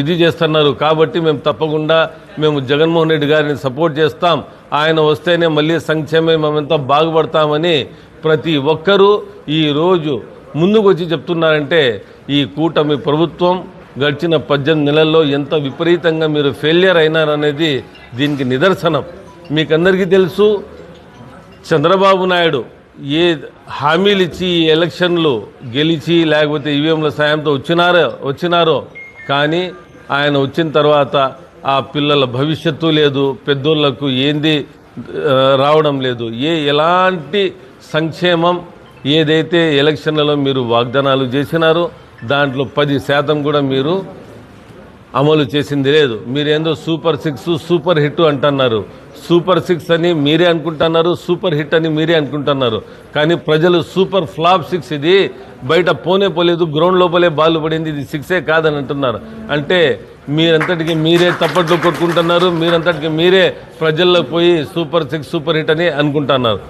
ఇది చేస్తున్నారు. కాబట్టి మేము తప్పకుండా మేము జగన్మోహన్ రెడ్డి గారిని సపోర్ట్ చేస్తాం. ఆయన వస్తేనే మళ్ళీ సంక్షేమే మేమంతా బాగుపడతామని ప్రతి ఒక్కరూ ఈరోజు ముందుకు వచ్చి చెప్తున్నారంటే ఈ కూటమి ప్రభుత్వం గడిచిన పద్దెనిమిది నెలల్లో ఎంత విపరీతంగా మీరు ఫెయిలియర్ అయినారనేది దీనికి నిదర్శనం. మీకందరికీ తెలుసు చంద్రబాబు నాయుడు ఏ హామీలు ఇచ్చి ఈ ఎలక్షన్లు గెలిచి లేకపోతే ఈవీఎంల సాయంతో వచ్చినారో వచ్చినారో కానీ ఆయన వచ్చిన తర్వాత ఆ పిల్లల భవిష్యత్తు లేదు పెద్దోళ్ళకు ఏంది రావడం లేదు. ఏ ఎలాంటి సంక్షేమం ఏదైతే ఎలక్షన్లలో మీరు వాగ్దానాలు చేసినారో దాంట్లో పది శాతం కూడా మీరు అమలు చేసింది లేదు. మీరేందో సూపర్ సిక్స్ సూపర్ హిట్ అంటున్నారు. సూపర్ సిక్స్ అని మీరే అనుకుంటున్నారు సూపర్ హిట్ అని మీరే అనుకుంటున్నారు. కానీ ప్రజలు సూపర్ ఫ్లాప్ సిక్స్ ఇది. బయట పోనే పోలేదు గ్రౌండ్ లోపలే బాల్ పడింది ఇది సిక్సే కాదని అంటున్నారు. అంటే మీరంతటికి మీరే తప్పట్లు కొట్టుకుంటున్నారు మీరంతటికి మీరే ప్రజల్లో పోయి సూపర్ సిక్స్ సూపర్ హిట్ అని అనుకుంటున్నారు.